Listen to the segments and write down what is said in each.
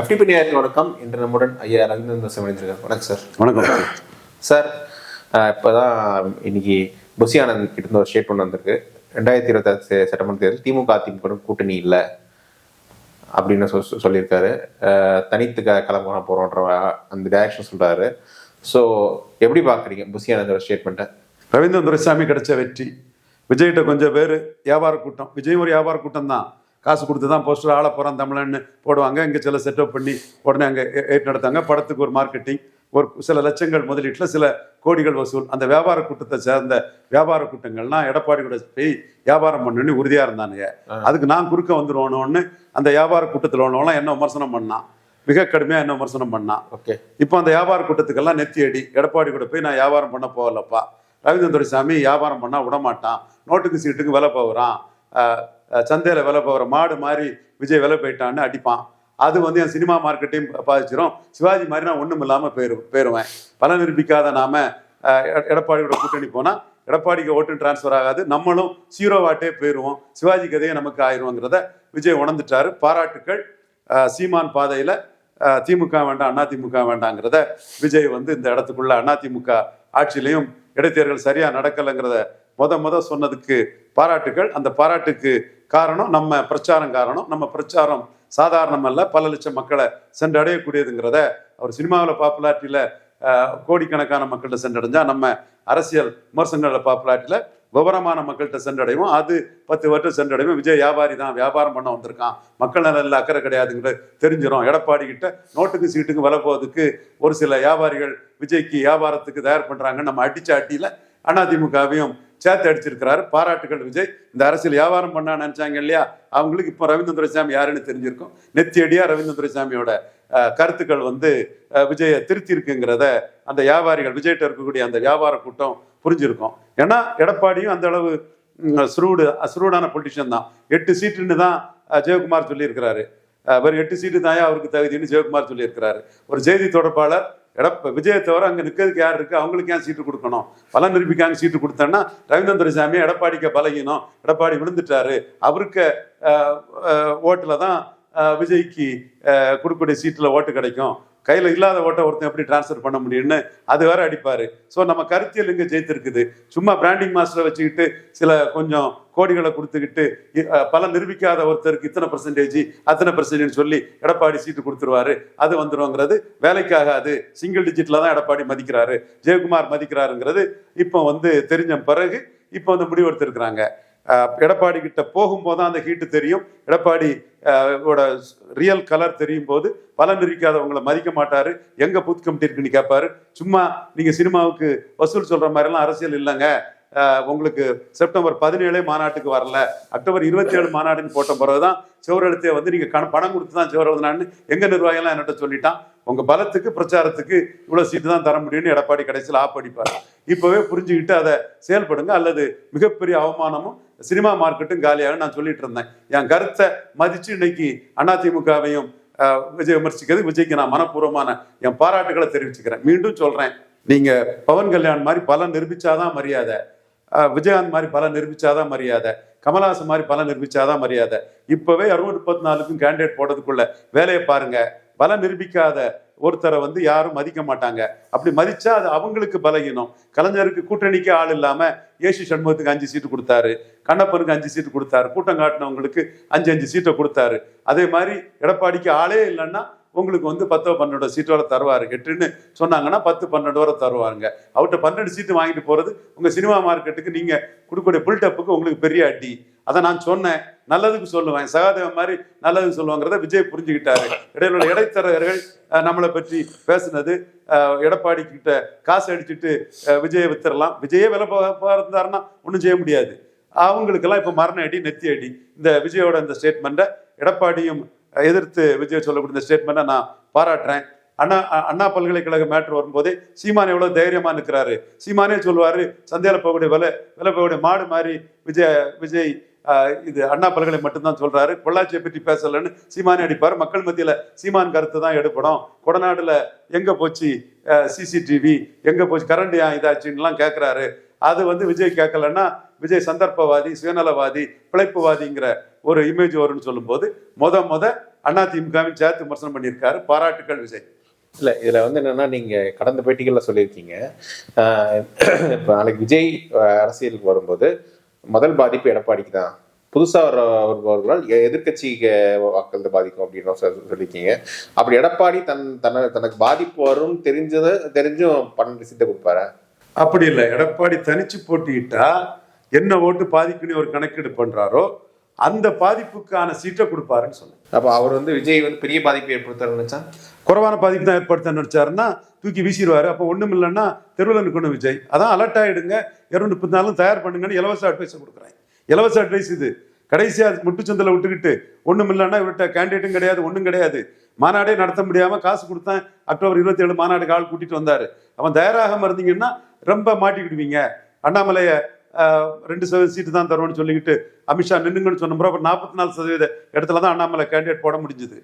FTP நேயர்களுக்கு வணக்கம். இன்று நம்முடன் ஐயா ரவீந்திரன் தாஸ் இணைந்திருக்கார் வணக்கம் சார். வணக்கம். சார் இப்போ தான் இன்னைக்கு புசி ஆனந்த் கிட்ட ஒரு ஸ்டேட்மெண்ட் வந்திருக்கு. ரெண்டாயிரத்தி இருபத்தாறு சட்டமன்ற தேர்தல் திமுக அதிமுக கூட்டணி இல்லை அப்படின்னு சொல் சொல்லியிருக்காரு. தனித்து க களம் காண போகிறோன்ற அந்த டைரக்ஷன் சொல்கிறாரு ஸோ எப்படி பார்க்குறீங்க புசி ஆனந்தோட ஸ்டேட்மெண்ட்டை ரவீந்திரன் துரைசாமி கிடைச்ச வெற்றி. விஜய்கிட்ட கொஞ்சம் பேர் வியாபார கூட்டம். விஜய் ஒரு வியாபார கூட்டம் தான் காசு கொடுத்து தான் போஸ்டர் ஆள போகிறான் தமிழன்னு போடுவாங்க. இங்கே சில செட்டப் பண்ணி உடனே அங்கே ஏட் நடத்தாங்க படத்துக்கு ஒரு மார்க்கெட்டிங் ஒரு சில லட்சங்கள் முதலீட்டில் சில கோடிகள் வசூல். அந்த வியாபார கூட்டத்தை சேர்ந்த வியாபார கூட்டங்கள்லாம் எடப்பாடி கூட போய் வியாபாரம் பண்ணணும்னு உறுதியாக இருந்தானுங்க. அதுக்கு நான் குறுக்க வந்துருவோன்னு அந்த வியாபார கூட்டத்தில் உள்ளவங்களாம் என்ன விமர்சனம் பண்ணான்? மிக கடுமையாக என்ன விமர்சனம் பண்ணான்? ஓகே. இப்போ அந்த வியாபார கூட்டத்துக்கெல்லாம் நெத்தி அடி. எடப்பாடி கூட போய் நான் வியாபாரம் பண்ண போகலப்பா. ரவீந்திரன் துரைசாமி வியாபாரம் பண்ணா விட மாட்டான் நோட்டுக்கு சீட்டுக்கு விலை போகிறான். சந்தையில் விலை போகிற மாடு மாதிரி விஜய் விலை போயிட்டான்னு அடிப்பான். அது வந்து என் சினிமா மார்க்கெட்டையும் பாதிச்சிரும். சிவாஜி மாதிரி நான் ஒன்றும் இல்லாமல் போயிரு போயிடுவேன் பல நிரூபிக்காத நாம எட- எடப்பாடியோட கூட்டணி போனால் எடப்பாடிக்கு ஓட்டும் டிரான்ஸ்ஃபர் ஆகாது. நம்மளும் ஜீரோ வாட்டே போயிடுவோம் சிவாஜி கதையே நமக்கு ஆயிடுவோங்கிறத விஜய் உணர்ந்துட்டாரு. பாராட்டுக்கள் சீமான் பாதையில் திமுக வேண்டாம் அதிமுக வேண்டாங்கிறத விஜய் வந்து இந்த இடத்துக்குள்ள அதிமுக ஆட்சியிலையும் இடைத்தேர்தல் சரியாக நடக்கலைங்கிறத முத முத சொன்னதுக்கு பாராட்டுகள். அந்த பாராட்டுக்கு காரணம் நம்ம பிரச்சாரம் காரணம். நம்ம பிரச்சாரம் சாதாரணம் அல்ல பல லட்சம் மக்களை சென்றடையக்கூடியதுங்கிறத அவர் சினிமாவில் பாப்புலாரிட்டியில் கோடிக்கணக்கான மக்கள்கிட்ட சென்றடைஞ்சால் நம்ம அரசியல் விமர்சனங்களில் பாப்புலாரிட்டியில் விவரமான மக்கள்கிட்ட சென்றடைவோம். அது பத்து வருஷம் சென்றடைவோம். விஜய் வியாபாரி தான். வியாபாரம் பண்ண வந்திருக்கான். மக்கள் நலனில் அக்கறை கிடையாதுங்கிறது தெரிஞ்சிடும் எடப்பாடி கிட்ட நோட்டுக்கு சீட்டுக்கு வில போவதுக்கு ஒரு சில வியாபாரிகள் விஜய்க்கு வியாபாரத்துக்கு தயார் பண்ணுறாங்கன்னு நம்ம அடிச்ச அட்டியில் அதிமுகவையும் சேர்த்து அடிச்சிருக்கிறாரு. பாராட்டுகள் விஜய். இந்த அரசியல் வியாபாரம் பண்ணா நினைச்சாங்க இல்லையா? அவங்களுக்கு இப்போ ரவீந்திர சாமி யாருன்னு தெரிஞ்சிருக்கும். நெத்தியடியா ரவீந்திர சாமியோட கருத்துக்கள் வந்து அஹ், விஜயை திருத்தி இருக்குங்கிறத அந்த வியாபாரிகள் விஜய்கிட்ட இருக்கக்கூடிய அந்த வியாபார கூட்டம் புரிஞ்சிருக்கும். ஏன்னா எடப்பாடியும் அந்த அளவு ஸ்ரூடு ஸ்ரூடான பொலிட்டிஷியன் தான். எட்டு சீட்டுன்னு தான் ஜெயக்குமார் சொல்லியிருக்கிறாரு. வெறும் எட்டு சீட்டு தான் அவருக்கு தகுதின்னு ஜெயக்குமார் சொல்லியிருக்கிறாரு. ஒரு செய்தி தொடர்பாளர் எடப்ப விஜயை தவிர அங்கே நிற்கிறதுக்கு யார் இருக்கு? அவங்களுக்கு ஏன் சீட்டு கொடுக்கணும்? பல நிரூபிக்காங்க சீட்டு கொடுத்தேன்னா ரவீந்திரன் துரைசாமி எடப்பாடிக்கு பலகீனம் எடப்பாடி விழுந்துட்டாரு. அவருக்கு ஓட்டில் தான் விஜய்க்கு அஹ், கொடுக்கக்கூடிய சீட்டில் ஓட்டு கிடைக்கும். கையில் இல்லாத ஓட்டை ஒருத்தன் எப்படி டிரான்ஸ்ஃபர் பண்ண முடியும்னு அது வேற அடிப்பார். ஸோ நம்ம கருத்தியல் இங்கே ஜெயித்திருக்குது? சும்மா பிராண்டிங் மாஸ்டரை வச்சுக்கிட்டு சில கொஞ்சம் கோடிகளை கொடுத்துக்கிட்டு பல நிரூபிக்காத ஒருத்தருக்கு இத்தனை பர்சன்டேஜ் அத்தனை பர்சன்டேஜ் சொல்லி எடப்பாடி சீட்டு கொடுத்துருவாரு. அது வந்துருங்கிறது வேலைக்காகாது. சிங்கிள் டிஜிட்டில் தான் எடப்பாடி மதிக்கிறாரு. ஜெயக்குமார் மதிக்கிறாருங்கிறது இப்போ வந்து தெரிஞ்ச பிறகு இப்போ வந்து முடிவெடுத்திருக்கிறாங்க. எடப்பாடி கிட்ட போகும்போது தான் அந்த ஹீட்டு தெரியும். எடப்பாடி ஓட ரியல் கலர் தெரியும் போது பலன் இருக்காதவங்களை மதிக்க மாட்டாரு. எங்க பூத் கமிட்டி இருக்குன்னு கேட்பாரு சும்மா நீங்க சினிமாவுக்கு வசூல் சொல்ற மாதிரி எல்லாம் அரசியல் இல்லைங்க. உங்களுக்கு செப்டம்பர் பதினேழே மாநாட்டுக்கு வரல. அக்டோபர் இருபத்தி ஏழு மாநாடுன்னு போட்ட பிறகுதான் சிவரெழுத்தே வந்து நீங்க கண- பணம் கொடுத்து தான் சிவரெழுதினான்னு எங்க நிர்வாகிகள்லாம் என்கிட்ட சொல்லிட்டான். உங்க பலத்துக்கு பிரச்சாரத்துக்கு இவ்வளவு சீட்டு தான் தர முடியும்னு எடப்பாடி கடைசியில் ஆப்படிப்பார் இப்பவே புரிஞ்சுக்கிட்டு அதை செயல்படுங்க. அல்லது மிகப்பெரிய அவமானமும் சினிமா மார்க்கெட்டும் காலியாகும் நான் சொல்லிட்டு இருந்தேன். என் கருத்தை மதித்து இன்னைக்கு அதிமுகவையும் விஜய் விமர்சிக்கிறது விஜய்க்கு நான் மனப்பூர்வமான என் பாராட்டுகளை தெரிவிச்சுக்கிறேன். மீண்டும் சொல்கிறேன் நீங்கள் பவன் கல்யாண் மாதிரி பல நிரூபிச்சாதான் மரியாதை. விஜயகாந்த் மாதிரி பல நிரூபிச்சாதான் மரியாதை. கமலஹாசன் மாதிரி பல நிரூபிச்சாதான் மரியாதை. இப்போவே அறுநூறு முப்பத்தி நாலுக்கும் கேண்டிடேட் போடுறதுக்குள்ள வேலையை பாருங்க. பல நிரூபிக்காத ஒருத்தரை வந்து யாரும் மதிக்க மாட்டாங்க. அப்படி மதிச்சா அது அவங்களுக்கு பலகீனம். கலைஞருக்கு கூட்டணிக்கு ஆள் இல்லாம ஏசு சண்முகத்துக்கு அஞ்சு சீட்டு கொடுத்தாரு. கண்ணப்பனுக்கு அஞ்சு சீட்டு கொடுத்தாரு. கூட்டம் காட்டினவங்களுக்கு அஞ்சு அஞ்சு சீட்டை கொடுத்தாரு. அதே மாதிரி எடப்பாடிக்கு ஆளே இல்லைன்னா உங்களுக்கு வந்து பத்தோ பன்னெண்டோ சீட்டு வரை தருவாரு. எட்டுன்னு சொன்னாங்கன்னா பத்து பன்னெண்டு வரை தருவாங்க அவர்கிட்ட பன்னெண்டு சீட்டு வாங்கிட்டு போறது உங்க சினிமா மார்க்கெட்டுக்கு நீங்க கொடுக்கக்கூடிய புல்டப்புக்கு உங்களுக்கு பெரிய அடி. அதை நான் சொன்னேன். நல்லதுக்கு சொல்லுவேன். சகாதேவன் மாதிரி நல்லதுக்கு சொல்லுவாங்கிறத விஜய் புரிஞ்சுக்கிட்டாரு. இடையில உள்ள இடைத்தரகர்கள் நம்மளை பற்றி பேசுனது எடப்பாடி கிட்ட காசு அடிச்சுட்டு விஜயை வித்துடலாம் விஜயே விலை இருந்தாருன்னா ஒன்றும் செய்ய முடியாது. அவங்களுக்கெல்லாம் இப்போ மரண அடி நெத்தி அடி. இந்த விஜயோட இந்த ஸ்டேட்மெண்ட்டை எடப்பாடியும் எதிர்த்து விஜய் சொல்லக்கூடிய இந்த ஸ்டேட்மெண்ட்டை நான் பாராட்டுறேன். அண்ணா அண்ணா பல்கலைக்கழக மேட்ரு வரும்போதே சீமான் எவ்வளோ தைரியமா நிற்கிறாரு சீமானே சொல்லுவார் சந்தையில போகக்கூடிய விலை விலை போகக்கூடிய மாடு மாதிரி விஜய் விஜய் இது அண்ணா பல்கலை மட்டும்தான் சொல்றாரு. பொள்ளாச்சியை பற்றி பேசலன்னு சீமானே அடிப்பார். மக்கள் மத்தியில் சீமான் கருத்து தான் எடுப்படும் கொடநாடுல எங்க போச்சு? சிசிடிவி எங்க போச்சு? கரண்ட் ஏன் இதாச்சுன்னுலாம் கேட்குறாரு அது வந்து விஜய் கேட்கலன்னா விஜய் சந்தர்ப்பவாதி சுயநலவாதி பிழைப்புவாதிங்கிற ஒரு இமேஜ் வரும்னு சொல்லும்போது முத முத அதிமுகவையும் சேர்த்து விமர்சனம் பண்ணியிருக்காரு. பாராட்டுக்கள் விஜய். இல்லை இதில் வந்து என்னென்னா நீங்கள் கடந்த பேட்டிகளில் சொல்லியிருக்கீங்க. இப்போ நாளைக்கு விஜய் அரசியலுக்கு வரும்போது முதல் பாதிப்பு எடப்பாடிக்கு தான். புதுசாக வர வருபவர்களால் எதிர்கட்சி வாக்கள் பாதிக்கும் அப்படின்னு சொல்லியிருக்கீங்க. அப்படி எடப்பாடி தன் தன்னை தனக்கு பாதிப்பு வரும் தெரிஞ்சது தெரிஞ்சும் பன்னெண்டு சீட்டை கொடுப்பாரு? அப்படி இல்லை. எடப்பாடி தனிச்சு போட்டியிட்டா என்ன ஓட்டு பாதிக்குன்னு ஒரு கணக்கீடு பண்றாரோ அந்த பாதிப்புக்கான சீட்டை கொடுப்பாருன்னு சொன்னேன். அப்ப அவர் வந்து விஜய் வந்து பெரிய பாதிப்பு ஏற்படுத்த நினைச்சா? குறைவான பாதிப்பு தான் ஏற்படுத்த நினைச்சாருன்னா தூக்கி வீசிடுவாரு. அப்போ ஒண்ணும் இல்லைன்னா தெருவில் நிற்கணும் விஜய். அதான் அலர்ட் ஆயிடுங்க. இரநூத்தி முப்பத்தி நாலும் தயார் பண்ணுங்கன்னு இலவச அட்வைஸ் கொடுக்குறேன். இலவச அட்வைஸ் இது. கடைசியா முட்டுச்சந்தில் விட்டுக்கிட்டு ஒண்ணும் இல்லைன்னா இவர்கிட்ட கேண்டிடேட்டும் கிடையாது ஒண்ணும் கிடையாது. மாநாடே நடத்த முடியாம காசு கொடுத்தேன். அக்டோபர் இருபத்தி ஏழு மாநாடு ஆள் கூட்டிட்டு வந்தாரு. அவன் தயாராகாம இருந்தீங்கன்னா ரொம்ப மாட்டிக்கிடுவீங்க. அண்ணாமலைய ரெண்டு சதவீத சீட்டு தான் தருவோம்னு சொல்லிக்கிட்டு அமித்ஷா நின்னுங்கன்னு சொன்ன அப்புறம் நாற்பத்தி நாலு சதவீத இடத்துல தான் அண்ணாமலை கேண்டிடேட் போட முடிஞ்சுது.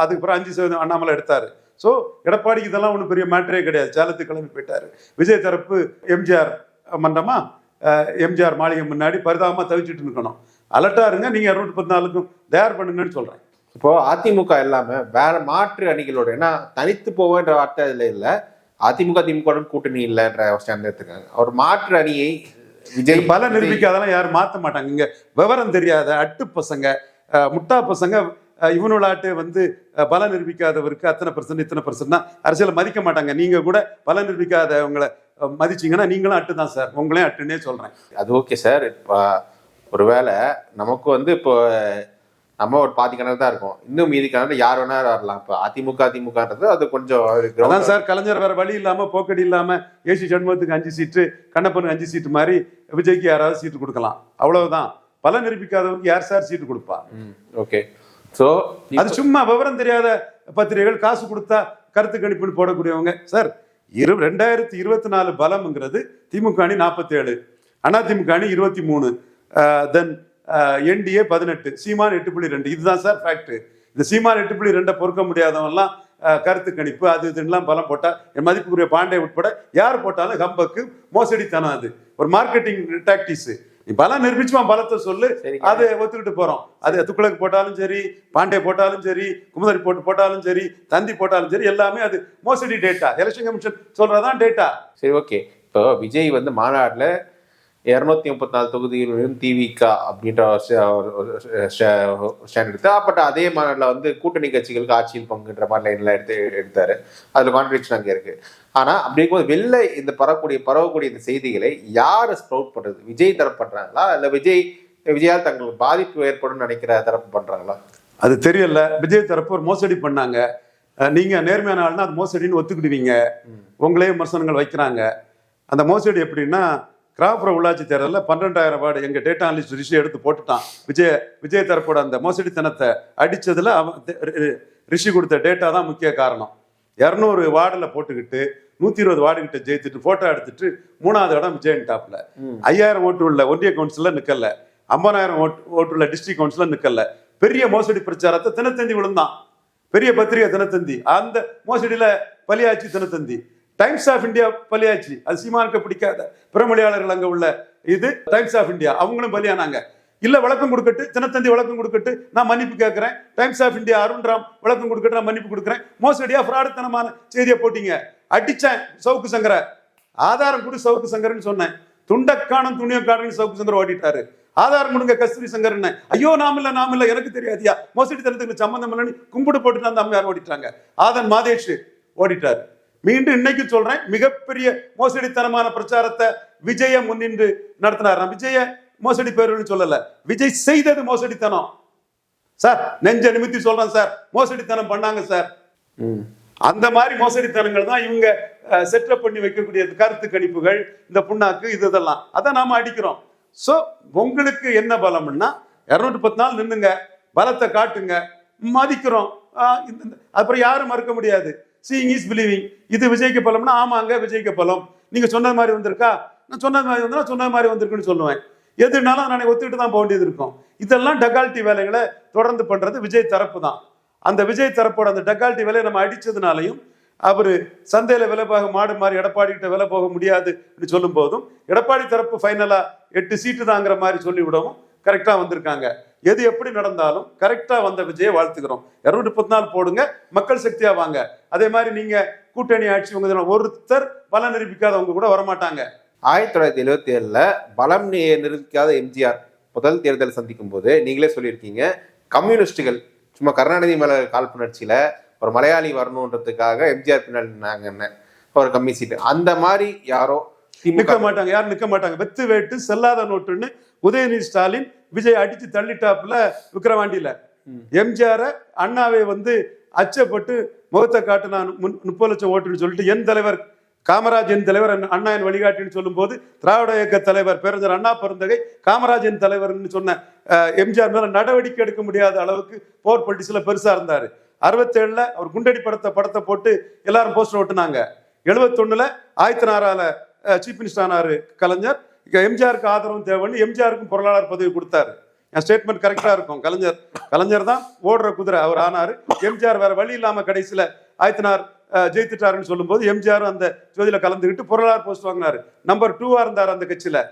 அதுக்கப்புறம் அஞ்சு சதவீதம் அண்ணாமலை எடுத்தார். ஸோ எடப்பாடிக்கு இதெல்லாம் ஒன்றும் பெரிய மேட்டரே கிடையாது. ஜாலத்து கிளம்பி போயிட்டார். விஜய் தரப்பு எம்ஜிஆர் மண்டமா எம்ஜிஆர் மாளிகை முன்னாடி பரிதாபமாக தவிச்சிட்டு இருக்கணும் அலர்ட்டா இருங்க. நீங்கள் இரநூத்தி பத்து தயார் பண்ணுங்கன்னு சொல்கிறேன் இப்போ அதிமுக இல்லாமல் வேற மாற்று அணிகளோட ஏன்னா தனித்து போவேன்ற வார்த்தை இதுல இல்லை. அதிமுக திமுக கூட்டணி இல்லைன்ற ஸ்டாண்ட் எடுத்துக்காங்க அவர் மாற்று அணியை விஜய் பல நிரூபிக்காதெல்லாம் யாரும் மாத்த மாட்டாங்க. இங்க விவரம் தெரியாத அட்டு பசங்க முட்டா பசங்க இவனுளாட்டு வந்து பல நிரூபிக்காதவருக்கு அத்தனை பர்சன்ட் இத்தனை பர்சன்ட்னா அரசியலை மதிக்க மாட்டாங்க. நீங்க கூட பல நிரூபிக்காதவங்களை மதிச்சீங்கன்னா நீங்களும் அட்டு தான் சார். உங்களையும் அட்டுன்னே சொல்றேன். அது ஓகே சார். இப்போ ஒருவேளை நமக்கு வந்து இப்போ நம்ம ஒரு பாதி கிணறு தான் இருக்கும். இன்னும் மீதி கிணறு யார் வேணா வரலாம். இப்போ அதிமுக அதிமுகன்றது அது கொஞ்சம் அதான் சார் கலைஞர் வேற வழி இல்லாம போக்கடி இல்லாம ஏசி சண்முகத்துக்கு அஞ்சு சீட்டு கண்ணப்பனுக்கு அஞ்சு சீட்டு மாதிரி விஜய்க்கு யாராவது சீட்டு கொடுக்கலாம். அவ்வளவுதான். பல நிரூபிக்காதவருக்கு யார் சார் சீட்டு கொடுப்பா? ஓகே ஸோ அது சும்மா விவரம் தெரியாத பத்திரிகைகள் காசு கொடுத்தா கருத்து கணிப்புன்னு போடக்கூடியவங்க. சார் இரு ரெண்டாயிரத்தி இருபத்தி நாலு பலம்ங்கிறது திமுக அணி நாற்பத்தி ஏழு அதிமுக அணி இருபத்தி மூணு. தென் என்டிஏ பதினெட்டு சீமான் எட்டு புள்ளி ரெண்டு. இதுதான் சார் ஃபேக்ட் இந்த சீமான் எட்டு புள்ளி ரெண்டை பொறுக்க முடியாதவன்லாம் கருத்து கணிப்பு அது இதுலாம் பலம் போட்டா என் மதிப்புக்குரிய பாண்டே உட்பட யார் போட்டாலும் ஹம்பக்கு மோசடித்தனம் அது. ஒரு மார்க்கெட்டிங் டாக்டிஸ் நீ பலம் நிரூபிச்சுவான் பலத்தை சொல்லு. அது ஒத்துக்கிட்டு போறோம். அது துக்குளக்கு போட்டாலும் சரி பாண்டே போட்டாலும் சரி குமுதரி போட்டு போட்டாலும் சரி தந்தி போட்டாலும் சரி எல்லாமே அது மோசடி டேட்டா எலெக்ஷன் கமிஷன் சொல்றதான் டேட்டா சரி ஓகே இப்போ விஜய் வந்து மாநாட்டில் இரநூத்தி முப்பத்தி நாலு தொகுதிகளிலும் திவிக அப்படின்ற ஸ்டாண்ட் எடுத்து பட் அதே மாநாட்டில் வந்து கூட்டணி கட்சிகளுக்கு ஆட்சியில் பங்குன்ற மாதிரி லைன்ல எடுத்து எடுத்தாரு. அதில் கான்ட்ரிபியூஷன் அங்கே இருக்கு. ஆனா அப்படி இருக்கும்போது வெளில இந்த பரவக்கூடிய பரவக்கூடிய இந்த செய்திகளை யார் ஸ்ப்ரவுட் பண்றது? விஜய் தரப்பு பண்றாங்களா? இல்ல விஜய் விஜயால் தங்களுக்கு பாதிப்பு ஏற்படும் நினைக்கிற தரப்பு பண்றாங்களா? அது தெரியல. விஜய் தரப்பு ஒரு மோசடி பண்ணாங்க. அஹ் நீங்க நேர்மையான ஆள்னா அது மோசடின்னு ஒத்துக்கிடுவீங்க. உங்களே விமர்சனங்கள் வைக்கிறாங்க. அந்த மோசடி எப்படின்னா கிராமப்புற உள்ளாட்சி தேர்தலில் பன்னெண்டாயிரம் வார்டு எங்க டேட்டா அனலிஸ்ட் ரிஷி எடுத்து போட்டுட்டான். விஜய் விஜய் தரப்போட அந்த மோசடித்தனத்தை அடிச்சதுல அவன் ரிஷி கொடுத்த டேட்டா தான் முக்கிய காரணம். இரநூறு வார்டில் போட்டுக்கிட்டு நூத்தி இருபது வார்டு கிட்ட ஜெயித்துட்டு போட்டோ எடுத்துட்டு மூணாவது இடம் விஜயன் டாப்ல ஐயாயிரம் ஓட்டு உள்ள ஒன்றிய கவுன்சிலர் நிக்கல. ஐம்பதாயிரம் ஓட்டு ஓட்டு உள்ள டிஸ்ட்ரிக்ட் கவுன்சிலர் நிக்கல. பெரிய மோசடி பிரச்சாரத்தை தினத்தந்தி விழுந்தான். பெரிய பத்திரிகை தினத்தந்தி. அந்த மோசடியில பலியாச்சு தினத்தந்தி. டைம்ஸ் ஆஃப் இந்தியா பலியாச்சு. அது சீமானுக்கு பிடிக்காத பிறமொழியாளர்கள் அங்க உள்ள இது டைம்ஸ் ஆஃப் இந்தியா அவங்களும் பலியானாங்க. இல்ல விளக்கம் கொடுக்கட்டு தினத்தந்தி விளக்கம் கொடுக்கட்டு நான் மன்னிப்பு கேட்கிறேன். டைம்ஸ் ஆஃப் இந்தியா அருண்ராம் விளக்கம் கொடுக்கட்டு நான் மன்னிப்பு கொடுக்குறேன். மோசடியா ஃப்ராடுத்தனமான செய்தியை போட்டீங்க. அடிச்சேன் சவுக்கு சங்கர. ஆதாரம் கொடு சவுக்கு சங்கர்னு சொன்னேன். துண்டக்கானம் துணியக்காரன் சவுக்கு சங்கர் ஓடிட்டாரு. ஆதாரம் கொடுங்க கஸ்தூரி சங்கர் ஐயோ நாம இல்ல நாம இல்ல எனக்கு தெரியாதியா? மோசடி தனத்துக்கு சம்பந்தம் இல்லைன்னு கும்பிடு போட்டு அந்த அம்மையார் ஓடிட்டாங்க. ஆதன் மாதேஷ் ஓடிட்டாரு. மீண்டும் இன்னைக்கு சொல்றேன் மிகப்பெரிய மோசடித்தனமான பிரச்சாரத்தை விஜய முன்னின்று நடத்தினார். நான் விஜய மோசடி பேருன்னு சொல்லல. விஜய் செய்தது மோசடித்தனம். சார் நெஞ்ச நிமித்தி சொல்றேன் சார். மோசடித்தனம் பண்ணாங்க சார். அந்த மாதிரி மோசடித்தனங்கள் தான் இவங்க செட்டப் பண்ணி வைக்கக்கூடிய கருத்து கணிப்புகள் இந்த புண்ணாக்கு இது இதெல்லாம். அதை நாம அடிக்கிறோம். ஸோ உங்களுக்கு என்ன பலம்னா இரநூத்தி பத்து நாள் நின்னுங்க பலத்தை காட்டுங்க மதிக்கிறோம். அப்புறம் யாரும் மறுக்க முடியாது. சீயிங் இஸ் பிலீவிங் இது விஜய்க்கு பலம்னா ஆமாங்க விஜய்க்கு பலம். நீங்க சொன்னது மாதிரி வந்திருக்கா? நான் சொன்னது மாதிரி வந்தா சொன்னது மாதிரி வந்திருக்குன்னு சொல்லுவேன். எதுனாலும் நான் ஒத்துக்கிட்டு தான் போக வேண்டியது இருக்கும். இதெல்லாம் டகால்ட்டி வேலைகளை தொடர்ந்து பண்றது விஜய் தரப்பு தான். அந்த விஜய் தரப்போட அந்த டக்கால்ட்டி விலையை நம்ம அடிச்சதுனாலையும் அவர் சந்தையில விலை போக மாடு மாதிரி எடப்பாடி கிட்ட விலை போக முடியாது சொல்லும் போதும் எடப்பாடி தரப்பு ஃபைனலா எட்டு சீட்டு தாங்கிற மாதிரி சொல்லி விடவும் கரெக்டா வந்திருக்காங்க. எது எப்படி நடந்தாலும் கரெக்டா வந்த விஜயை வாழ்த்துக்கிறோம். இருநூற்றி முப்பத்தி நாலு போடுங்க மக்கள் சக்தியா வாங்க. அதே மாதிரி நீங்க கூட்டணி ஆட்சி உங்க ஒருத்தர் பலம் நிரூபிக்காதவங்க கூட வரமாட்டாங்க. ஆயிரத்தி தொள்ளாயிரத்தி எழுபத்தி ஏழுல பலம் நிரூபிக்காத எம்ஜிஆர் முதல் தேர்தல் சந்திக்கும் போது நீங்களே சொல்லியிருக்கீங்க கம்யூனிஸ்டுகள் சும்மா கருணாநிதி மேல காழ்ப்புணர்ச்சியில ஒரு மலையாளி வரணுன்றதுக்காக எம்ஜிஆர் பின்னாடி ஒரு கம்மி சீட்டு. அந்த மாதிரி யாரோ நிக்க திமுக மாட்டாங்க யாரும் நிக்க மாட்டாங்க. வெத்து வேட்டு செல்லாத நோட்டுன்னு உதயநிதி ஸ்டாலின் விஜய் அடிச்சு தள்ளிட்டாப்புல விக்கிரவாண்டியில. எம்ஜிஆர அண்ணாவை வந்து அச்சப்பட்டு முகத்தை காட்டு நான் முன்- முப்பது லட்சம் ஓட்டுன்னு சொல்லிட்டு என் தலைவர் காமராஜ் என் தலைவர் அண்ணா- அண்ணா என் வழிகாட்டின்னு சொல்லும்போது திராவிட இயக்க தலைவர் பேரஞ்சர் அண்ணா பிறந்தகை காமராஜ் என் தலைவர்னு சொன்ன எம்ஜிஆர் மேல நடவடிக்கை எடுக்க முடியாத அளவுக்கு போர் பொலிட்டிக்ஸ்ல பெருசா இருந்தாரு. அறுபத்தேழுல அவர் குண்டடி படத்தை படத்தை போட்டு எல்லாரும் போஸ்டர் ஓட்டுனாங்க. எழுபத்தொன்னுல ஆயிரத்தி நாறால சீஃப் மினிஸ்டர் ஆனாரு கலைஞர். எம்ஜிஆருக்கு ஆதரவும் தேவைன்னு எம்ஜிஆருக்கும் பொருளாளர் பதவி கொடுத்தாரு. என் ஸ்டேட்மெண்ட் கரெக்டாக இருக்கும். கலைஞர் கலைஞர் தான் ஓடுற குதிரை அவர் ஆனார். எம்ஜிஆர் வேற வழி இல்லாமல் கடைசியில் ஆயத்தினார் ஜெயித்துட்டாருன்னு சொல்லும்போது எம்ஜிஆர் அந்த ஜோதியில் கலந்துக்கிட்டு பொருளாளர் போஸ்ட் வாங்கினாரு. நம்பர் டூவாக இருந்தார் அந்த கட்சியில்.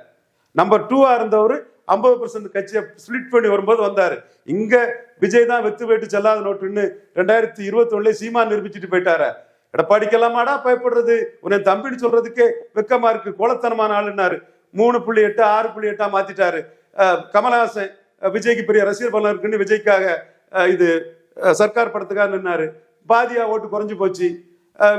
நம்பர் டூவாக இருந்தவர் ஐம்பது பர்சன்ட் கட்சியை ஸ்பிளிட் பண்ணி வரும்போது வந்தார். இங்கே விஜய் தான் வெத்து போயிட்டு செல்லாத நோட்டுன்னு ரெண்டாயிரத்தி இருபத்தி சீமா நிரூபிச்சுட்டு போயிட்டாரு. எடப்பாடிக்கெல்லாமாடா பயப்படுறது? உன்னை தம்பின்னு சொல்றதுக்கே வெக்கமா இருக்கு. கோலத்தனமான ஆளுன்னாரு. மூணு புள்ளி எட்டு ஆறு புள்ளி எட்டா மாத்திட்டாரு. அஹ் கமலஹாசன் விஜய்க்கு பெரிய ரசிகர் பலம் இருக்குன்னு விஜய்க்காக இது சர்க்கார் படத்துக்காக நின்னாரு. பாதியா ஓட்டு குறைஞ்சு போச்சு.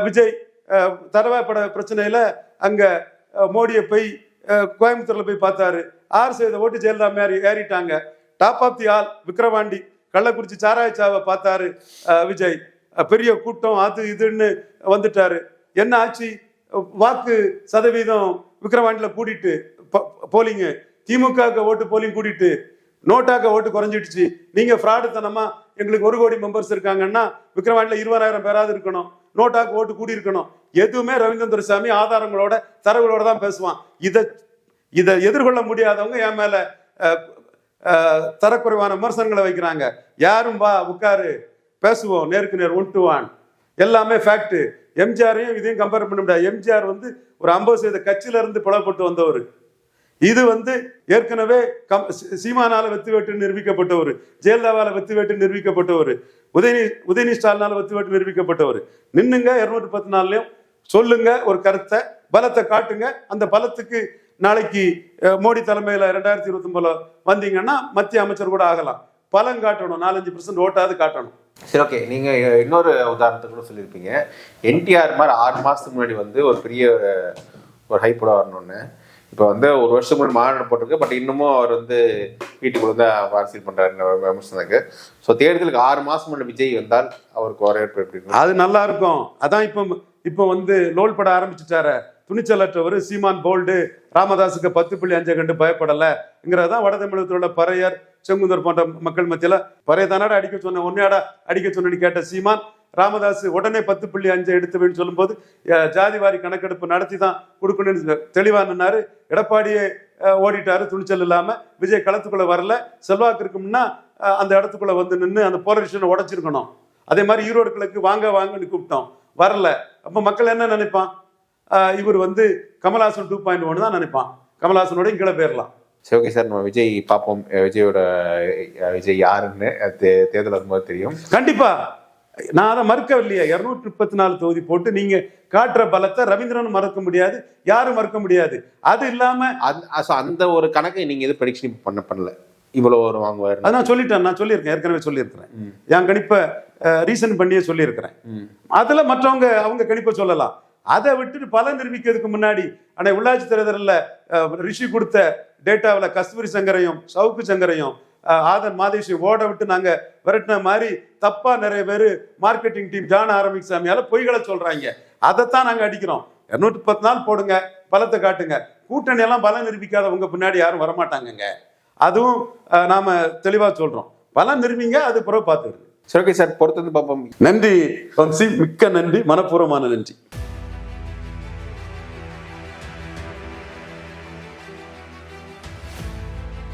விஜய் தரவா தடவை பட பிரச்சனையில அங்க மோடியை போய் கோயம்புத்தூர்ல போய் பார்த்தாரு. ஆறு செய்த ஓட்டு ஜெயலலிதா மேரி ஏறிட்டாங்க. Top of the all Vikravandi Kallakurichi சாராயச்சாவை பார்த்தாரு விஜய். பெரிய கூட்டம் அது இதுன்னு வந்துட்டாரு. என்ன ஆச்சு? வாக்கு சதவீதம் விக்ரவாண்டியில கூட்டிட்டு போலிங்கு திமுகவுக்கு ஓட்டு போலிங் கூட்டிட்டு நோட்டாக்க ஓட்டு குறைஞ்சிடுச்சு. நீங்க ஃப்ராடுத்தனமாக எங்களுக்கு ஒரு கோடி மெம்பர்ஸ் இருக்காங்கன்னா விக்ரவாண்டியில் இருபதாயிரம் பேராது இருக்கணும். நோட்டாக்கு ஓட்டு கூடி இருக்கணும் எதுவுமே ரவீந்திரன் துரைசாமி ஆதாரங்களோட தரவுகளோட தான் பேசுவான். இதை இதை எதிர்கொள்ள முடியாதவங்க என் மேல தரக்குறைவான விமர்சனங்களை வைக்கிறாங்க. யாரும் வா உட்காரு. பேசுவோம். நேருக்கு நேர் ஒன் எல்லாமே ஃபேக்ட் எம்ஜிஆரையும் இதையும் கம்பேர் பண்ண முடியாது. எம்ஜிஆர் வந்து ஒரு ஐம்பது சதவீத கட்சியிலிருந்து புலப்பட்டு வந்தவர். இது வந்து ஏற்கனவே கம் சீமானால வெத்து வேட்டு நிரூபிக்கப்பட்டவர். ஜெயலலிதாவால வெத்து வேட்டு நிரூபிக்கப்பட்டவர். உதயநி உதயநி ஸ்டாலினால வெத்து வேட்டு நிரூபிக்கப்பட்டவர். நின்னுங்க இருநூற்றி பத்து நாள்லையும் சொல்லுங்க ஒரு கருத்தை பலத்தை காட்டுங்க. அந்த பலத்துக்கு நாளைக்கு மோடி தலைமையில் ரெண்டாயிரத்தி இருபத்தி ஒன்பதுல வந்தீங்கன்னா மத்திய அமைச்சர் கூட ஆகலாம். பலம் காட்டணும் நாலஞ்சு பர்சன்ட் ஓட்டாவது காட்டணும். சரி ஓகே நீங்கள் இன்னொரு உதாரணத்துக்கு கூட சொல்லியிருப்பீங்க. என்டிஆர் மாதிரி ஆறு மாதத்துக்கு முன்னாடி வந்து ஒரு பெரிய ஒரு ஹைப்போட வரணும்னு. இப்போ வந்து ஒரு வருஷம் முன்னாடி மாநாடு போட்டிருக்கு பட் இன்னமும் அவர் வந்து வீட்டுக்குள்ள தான் அரசியல் பண்றாருன்னு விமர்சனத்துக்கு ஸோ தேர்தலுக்கு ஆறு மாதம் முன்னாடி விஜய் வந்தால் அவருக்கு வரவேற்பு எப்படி அது நல்லா இருக்கும். அதான் இப்போ இப்போ வந்து லோல் பட ஆரம்பிச்சுட்டாரு. துணிச்சலற்றவர் சீமான் போல்டு ராமதாஸுக்கு பத்து புள்ளி அஞ்சை கண்டு பயப்படலைங்கிறதான் வட உள்ள பறையர் செங்குந்தர் போன்ற மக்கள் மத்தியில பறைய தானாடா அடிக்க சொன்ன ஒன்னையாடா அடிக்க சொன்னு கேட்ட சீமான் ராமதாஸ் உடனே பத்து புள்ளி அஞ்சு எடுத்துவேன்னு சொல்லும்போது ஜாதிவாரி கணக்கெடுப்பு நடத்தி தான் கொடுக்கணும்னு தெளிவா நின்னாரு. எடப்பாடியே ஓடிட்டாரு துணிச்சல் இல்லாம. விஜய் களத்துக்குள்ள வரல. செல்வாக்கு இருக்கும்னா அந்த இடத்துக்குள்ள வந்து நின்று அந்த போலரிஷனை உடைச்சிருக்கணும். அதே மாதிரி ஈரோடு கிழக்கு வாங்க வாங்கன்னு கூப்பிட்டோம். வரல. அப்போ மக்கள் என்ன நினைப்பான்? இவர் வந்து கமல்ஹாசன் டூ பாயிண்ட் ஒன்று தான் நினைப்பான். கமல்ஹாசனோட இங்கே பேரலாம் சரி ஓகே சார் நம்ம விஜய் பார்ப்போம். விஜயோட விஜய் யாருன்னு தே- தேர்தல் வரும்போது தெரியும். கண்டிப்பா. நான் அதை மறுக்கவில்லையா. இருநூற்றி முப்பத்தி நாலு தொகுதி போட்டு நீங்க காட்டுற பலத்தை ரவீந்திரன் மறக்க முடியாது யாரும் மறுக்க முடியாது. அது இல்லாம அந்த ஒரு கணக்கை நீங்க எதுவும் ப்ரெடிக்ஷன் பண்ண பண்ணல. இவ்வளவு ஒரு வாங்குவார் அது நான் சொல்லிட்டேன் நான் சொல்லியிருக்கேன் ஏற்கனவே சொல்லியிருக்கிறேன். என் கணிப்பை ரீசன் பண்ணியே சொல்லியிருக்கிறேன். அதுல மற்றவங்க அவங்க கணிப்பை சொல்லலாம். அதை விட்டுட்டு பலன் நிரூபிக்கிறதுக்கு முன்னாடி ஆனால் உள்ளாட்சி தேர்தலில் ரிஷி கொடுத்த டேட்டாவில் கஸ்தூரி சங்கரையும் சவுக்கு சங்கரையும் ஆதன் மாதேஷை ஓட விட்டு நாங்க விரட்டின மாதிரி தப்பா நிறைய பேர் மார்க்கெட்டிங் டீம் ஜான் ஆரம்பிக் சாமியால பொய்களை சொல்றாங்க. அதைத்தான் நாங்க அடிக்கிறோம். இருநூற்றி பத்து நாள் போடுங்க பலத்தை காட்டுங்க. கூட்டணி எல்லாம் பலம் நிரூபிக்காத உங்க பின்னாடி யாரும் வரமாட்டாங்கங்க. அதுவும் நாம தெளிவா சொல்றோம். பலம் நிரூபிங்க அது பிறகு பார்த்துருங்க சரி ஓகே சார் பொறுத்து பார்ப்போம். நன்றி வம்சி மிக்க நன்றி மனப்பூர்வமான நன்றி.